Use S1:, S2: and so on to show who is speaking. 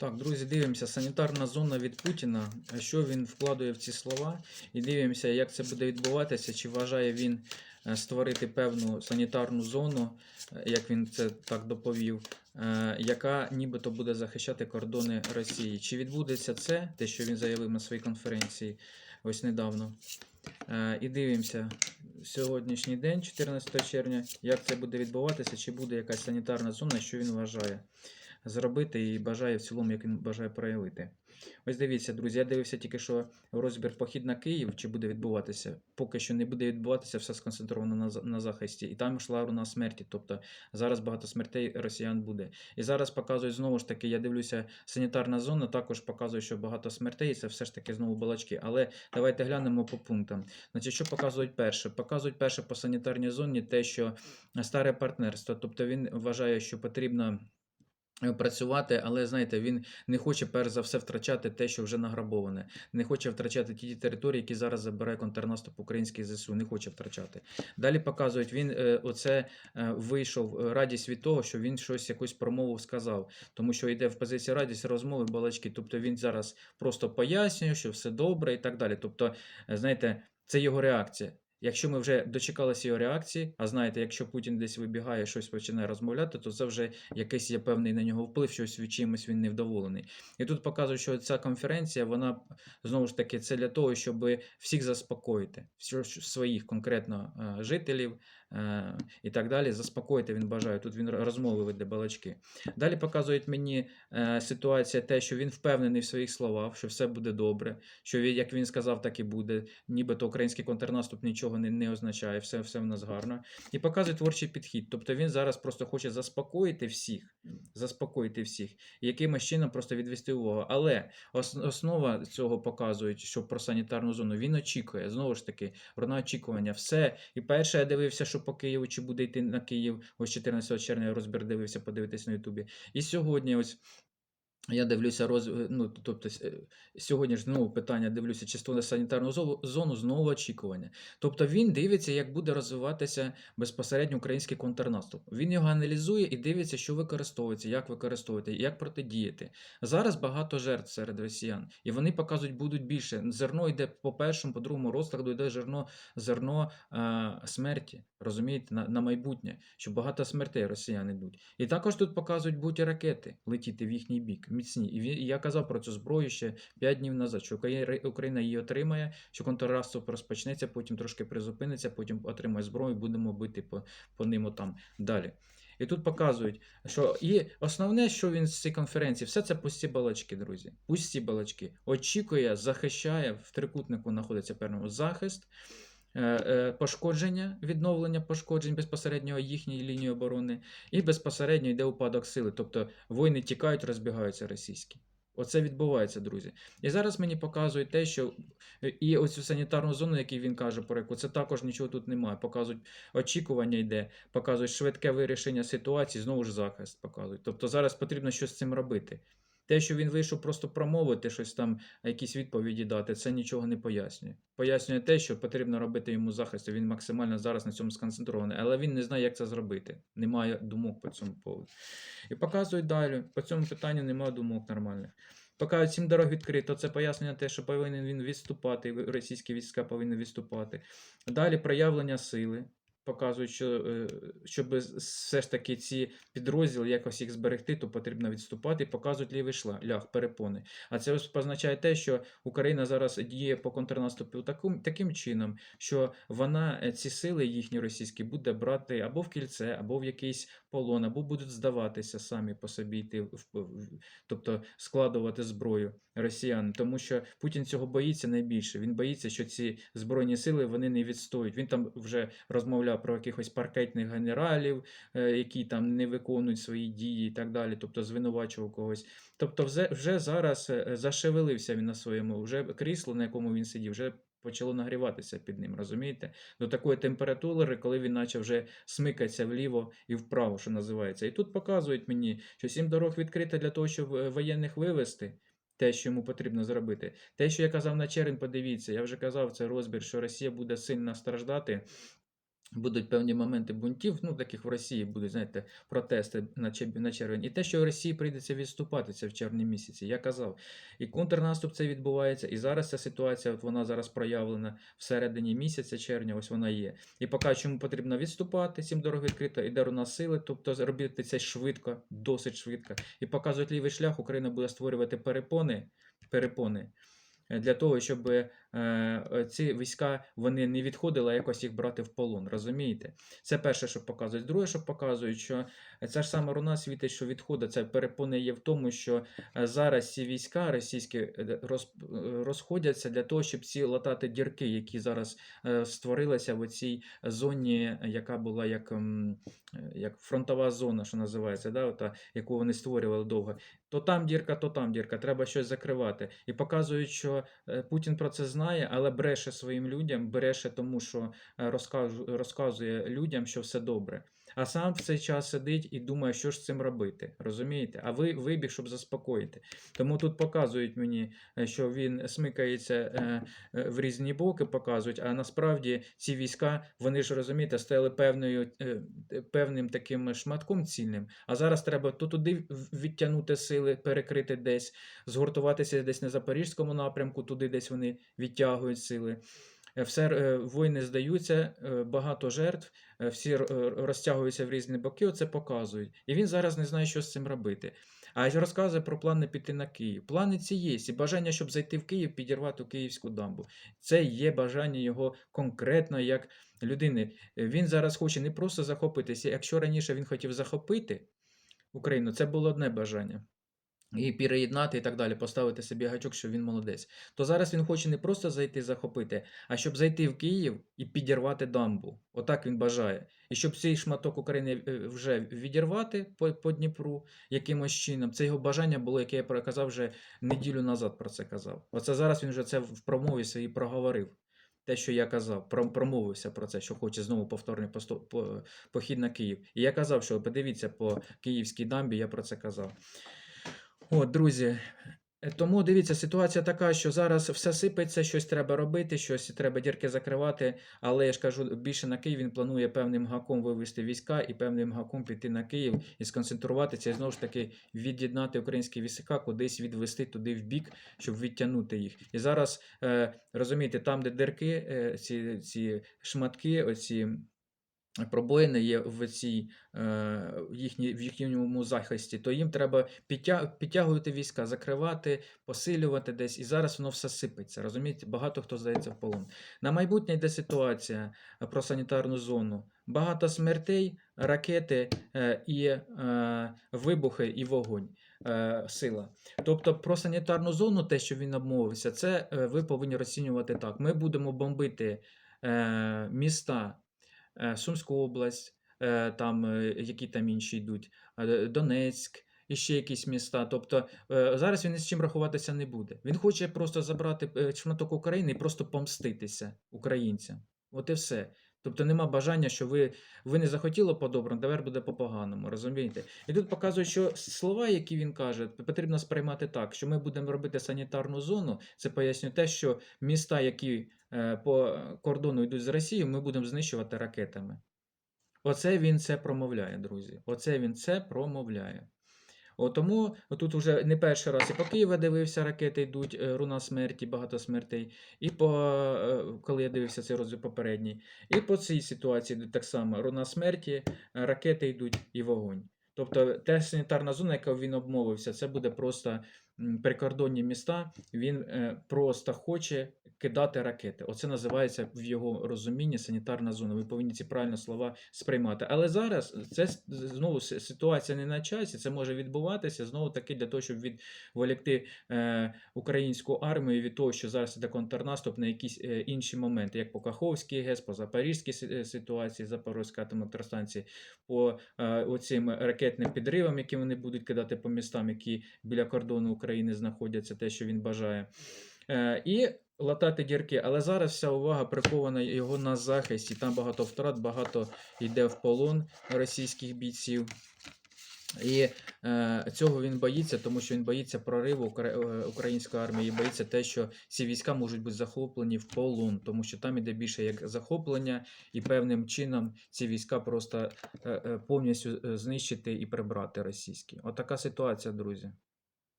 S1: Так, друзі, дивимося. Санітарна зона від Путіна. Що він вкладує в ці слова? І дивимося, як це буде відбуватися, чи вважає він е, створити певну санітарну зону, е, як він це так доповів, е, яка нібито буде захищати кордони Росії. Чи відбудеться це, те, що він заявив на своїй конференції ось недавно? І дивимося сьогоднішній день, 14 червня, як це буде відбуватися, чи буде якась санітарна зона, що він вважає зробити і бажає в цілому, як він бажає проявити. Ось дивіться, друзі, я дивився тільки що розбір похід на Київ, чи буде відбуватися. Поки що не буде відбуватися, все сконцентровано на, на захисті. І там йшла руна смерті. Тобто зараз багато смертей росіян буде. І зараз показують знову ж таки, я дивлюся, санітарна зона також показує, що багато смертей, і це все ж таки знову балачки. Але давайте глянемо по пунктам. Значить, що показують перше? Показують перше по санітарній зоні те, що старе партнерство. Тобто він вважає, що потрібно. Працювати, але знаєте, він не хоче перш за все втрачати те, що вже награбоване. Не хоче втрачати ті території, які зараз забирає контрнаступ український ЗСУ. Не хоче втрачати. Далі показують, він е, оце е, вийшов е, радість від того, що він щось якусь промову сказав, тому що йде в позиції радість розмови балачки. Тобто він зараз просто пояснює, що все добре і так далі. Тобто, знаєте, це його реакція. Якщо ми вже дочекалися його реакції, а знаєте, якщо Путін десь вибігає, щось починає розмовляти, то це вже якийсь є певний на нього вплив, щось від чимось він невдоволений. І тут показують, що ця конференція, вона знову ж таки це для того, щоб всіх заспокоїти, всіх своїх конкретно е, жителів і так далі. Заспокоїти він бажає. Тут він розмови веде балачки. Далі показують мені е, ситуація, те, що він впевнений в своїх словах, що все буде добре, що як він сказав, так і буде. Нібито український контрнаступ нічого не, не означає, все, все в нас гарно. І показує творчий підхід. Тобто він зараз просто хоче заспокоїти всіх, заспокоїти всіх, якимось чином просто відвести увагу. Але основа цього показують, що про санітарну зону він очікує. Знову ж таки, руна очікування. Все. І перше я дивився, що по Києву чи буде йти на Київ. Ось 14 червня розбір дивився, подивитись на Ютубі. І сьогодні ось. Я дивлюся роз... ну, тобто е, сьогодні ж знову питання дивлюся частину санітарну зо- зону, знову очікування. Тобто він дивиться, як буде розвиватися безпосередньо український контрнаступ. Він його аналізує і дивиться, що використовується, як використовувати, як протидіяти. Зараз багато жертв серед росіян, і вони показують, будуть більше. Зерно йде по першому, по другому розкладу, йде зерно, зерно е, смерті. Розумієте, на, на майбутнє, що багато смертей росіян йдуть. І також тут показують будь ракети летіти в їхній бік, міцні. І, я казав про цю зброю ще 5 днів назад, що Україна- її отримає, що контрнаступ розпочнеться, потім трошки призупиниться, потім отримає зброю, будемо бити по, по ним там далі. І тут показують, що і основне, що він з цієї конференції, все це пусті балачки, друзі. Пусті балачки. Очікує, захищає, в трикутнику знаходиться певний захист, пошкодження, відновлення пошкоджень безпосередньо їхньої лінії оборони, і безпосередньо йде упадок сили. Тобто воїни тікають, розбігаються російські. Оце відбувається, друзі. І зараз мені показують те, що е, і оцю санітарну зону, яку він каже, про яку це також нічого тут немає. Показують очікування йде, показують швидке вирішення ситуації, знову ж захист показують. Тобто зараз потрібно щось з цим робити. Те, що він вийшов просто промовити, щось там, якісь відповіді дати, це нічого не пояснює. Пояснює те, що потрібно робити йому захист, він максимально зараз на цьому сконцентрований, але він не знає, як це зробити. Немає думок по цьому поводу. І показують далі. По цьому питанню немає думок нормальних. Показують сім дорог відкрито. Це пояснення те, що повинен він відступати, російські війська повинні відступати. Далі проявлення сили. Показують, що е, щоб все ж таки ці підрозділи якось їх зберегти, то потрібно відступати. Показують лівий шла- ляг, перепони. А це ось позначає те, що Україна зараз діє по контрнаступу таким, таким чином, що вона е, ці сили їхні російські буде брати або в кільце, або в якийсь полон, або будуть здаватися самі по собі йти, тобто складувати зброю росіян. Тому що Путін цього боїться найбільше. Він боїться, що ці збройні сили вони не відстоюють. Він там вже розмовляв про якихось паркетних генералів, е, які там не виконують свої дії і так далі, тобто звинувачував когось. Тобто, вже, зараз е, зашевелився він на своєму, вже крісло, на якому він сидів, вже почало нагріватися під ним, розумієте? До такої температури, коли він почав вже смикатися вліво і вправо, що називається. І тут показують мені, що сім дорог відкрита для того, щоб е, воєнних вивести. Те, що йому потрібно зробити. Те, що я казав на червень, подивіться, я вже казав, це розбір, що Росія буде сильно страждати Будуть певні моменти бунтів, ну таких в Росії будуть, знаєте, протести на, червень. І те, що в Росії прийдеться відступати, це в червні місяці. Я казав. І контрнаступ це відбувається. І зараз ця ситуація, от вона зараз проявлена всередині місяця червня, ось вона є. І поки чому потрібно відступати, цим дорого відкрито, іде руна сили, тобто робити це швидко, досить швидко. І показують лівий шлях, Україна буде створювати перепони, перепони е, для того, щоб е, ці війська вони не відходили, а якось їх брати в полон. Розумієте? Це перше, що показують. Друге, що показують, що ця ж сама руна світить, що відходить. Це перепони є в тому, що е, зараз ці війська російські е, роз, е, розходяться для того, щоб ці латати дірки, які зараз е, створилися в цій зоні, яка була як, ем, е, як фронтова зона, що називається, да, ота, яку вони створювали довго. То там дірка, то там дірка, треба щось закривати. І показують, що е, Путін про це знає, але бреше своїм людям, бреше тому, що е, розказує людям, що все добре. А сам в цей час сидить і думає, що ж з цим робити. Розумієте? А ви вибіг, щоб заспокоїти. Тому тут показують мені, е, що він смикається е, е, в різні боки, показують, а насправді ці війська, вони ж розумієте, стояли певною, певним таким шматком цільним. А зараз треба то туди відтягнути сили, перекрити десь, згуртуватися десь на запорізькому напрямку, туди десь вони відтягують сили. Е, Все е, воїни здаються, е, багато жертв, всі розтягуються в різні боки, оце показують. І він зараз не знає, що з цим робити. А розказує про плани піти на Київ. Плани ці є, і бажання, щоб зайти в Київ, підірвати Київську дамбу. Це є бажання його конкретно як людини. Він зараз хоче не просто захопитися. Якщо раніше він хотів захопити Україну, це було одне бажання. І переєднати і так далі, поставити собі гачок, що він молодець. То зараз він хоче не просто зайти захопити, а щоб зайти в Київ і підірвати дамбу. Отак він бажає. І щоб цей шматок України е, вже відірвати по, по Дніпру якимось чином. Це його бажання було, яке я проказав вже неділю назад про це казав. Оце зараз він вже це в промові своїй проговорив. Те, що я казав, про- промовився про це, що хоче знову повторний похід на Київ. І я казав, що подивіться по Київській дамбі, я про це казав. От, друзі. е, Тому дивіться, ситуація така, що зараз все сипеться, щось треба робити, щось треба дірки закривати. Але я ж кажу, більше на Київ він планує певним гаком вивести війська і певним гаком піти на Київ і сконцентруватися і знову ж таки від'єднати українські війська, кудись відвести туди в бік, щоб відтягнути їх. І зараз е, розумієте, там, де дірки, е, ці, ці шматки, оці пробоїни є в цій е, в в їхньому захисті, то їм треба підтя, підтягувати війська, закривати, посилювати десь. І зараз воно все сипеться. Розумієте, багато хто здається в полон. На майбутнє йде ситуація е, про санітарну зону. Багато смертей, ракети е, і вибухи і вогонь. Сила. Тобто про санітарну зону, те, що він обмовився, це ви повинні розцінювати так. Ми будемо бомбити міста Сумську область, е, там, е, які там інші йдуть, е, Донецьк. І ще якісь міста. Тобто е, зараз він з чим рахуватися не буде. Він хоче просто забрати е, шматок України і просто помститися українцям. От і все. Тобто нема бажання, що ви, ви не захотіли по-доброму, тепер буде по-поганому, розумієте? І тут показує, що слова, які він каже, потрібно сприймати так, що ми будемо робити санітарну зону. Це пояснює те, що міста, які е, по кордону йдуть з Росією, ми будемо знищувати ракетами. Оце він це промовляє, друзі. Оце він це промовляє. О, тому тут вже не перший раз і по Києву дивився, ракети йдуть, е, руна смерті, багато смертей. І по е, коли я дивився цей розділ попередній, і по цій ситуації так само руна смерті, е, ракети йдуть і вогонь. Тобто та санітарна зона, яка він обмовився, це буде просто прикордонні міста. Він е, просто хоче кидати ракети. Оце називається в його розумінні санітарна зона. Ви повинні ці правильні слова сприймати. Але зараз це знову ситуація не на часі. Це може відбуватися знову таки для того, щоб відволікти е, українську армію від того, що зараз іде контрнаступ на якісь е, інші моменти, як по Каховській ГЕС, по Запорізькій е, ситуації, Запорізька атомна електростанції, по е, оцим ракетним підривам, які вони будуть кидати по містам, які біля кордону України знаходяться, те, що він бажає. Е, і латати дірки. Але зараз вся увага прикована його на захисті. Там багато втрат, багато йде в полон російських бійців. І е, цього він боїться, тому що він боїться прориву е, української армії боїться те, що ці війська можуть бути захоплені в полон, тому що там іде більше як захоплення, і певним чином ці війська просто е, е, повністю е, знищити і прибрати російські. Отака ситуація, друзі.